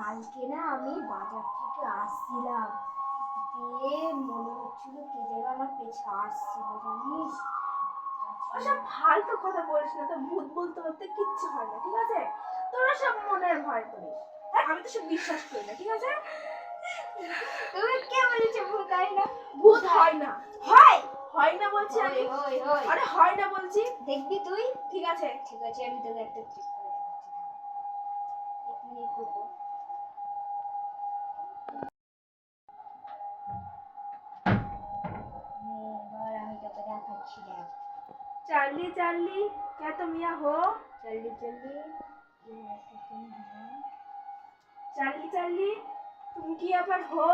কালকে না আমি বাজার থেকে আসছিলাম। দিয়ে মনে হচ্ছিল কে যেন আমার পেছে আসছিল জানিস? ওসব ফালতু কথা বলিস না তো ভূত বলতে বলতে কিচ্ছু হয় না ঠিক আছে? তোরা সব মনের ভয় করিস। আমি তো সব বিশ্বাস করি না ঠিক আছে? তুমি কে বলেছে? ভূত হয় না। ভূত হয় না। হয়! হয় না বলছি আমি। আরে হয় না বলছি। দেখবি তুই? ঠিক আছে। ঠিক আছে আমি তোকে একটা ট্রিক করে দেখাচ্ছি। এক মিনিট রুকো। चार्ली चार्ली क्या तुम यहाँ हो? चार्ली चार्ली चार्ली चार्ली तुम की पर हो?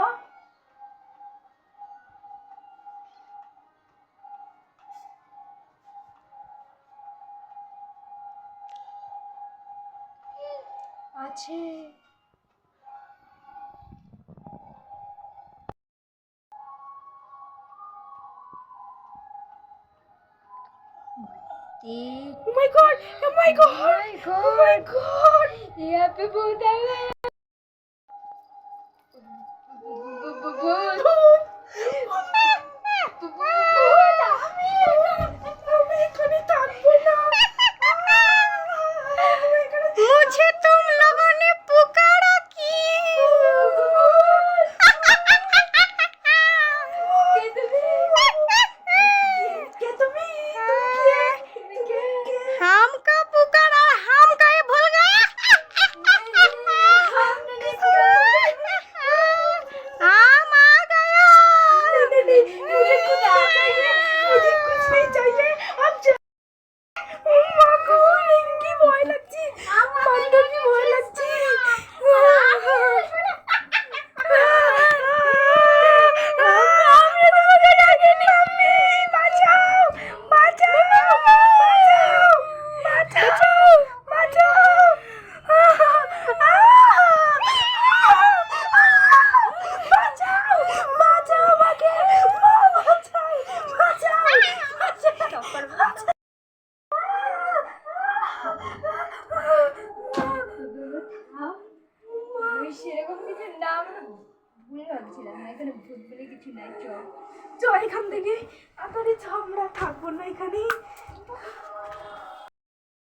আছে Oh my god! Oh my god! Oh my god! Oh my god! Happy birthday! সেরকম কিছু নাম ভুল ভাবছিলাম এখানে ভূত বলে কিছু নাই চ চ এখান থেকে। তাড়াতাড়ি চ আমরা থাকব না এখানে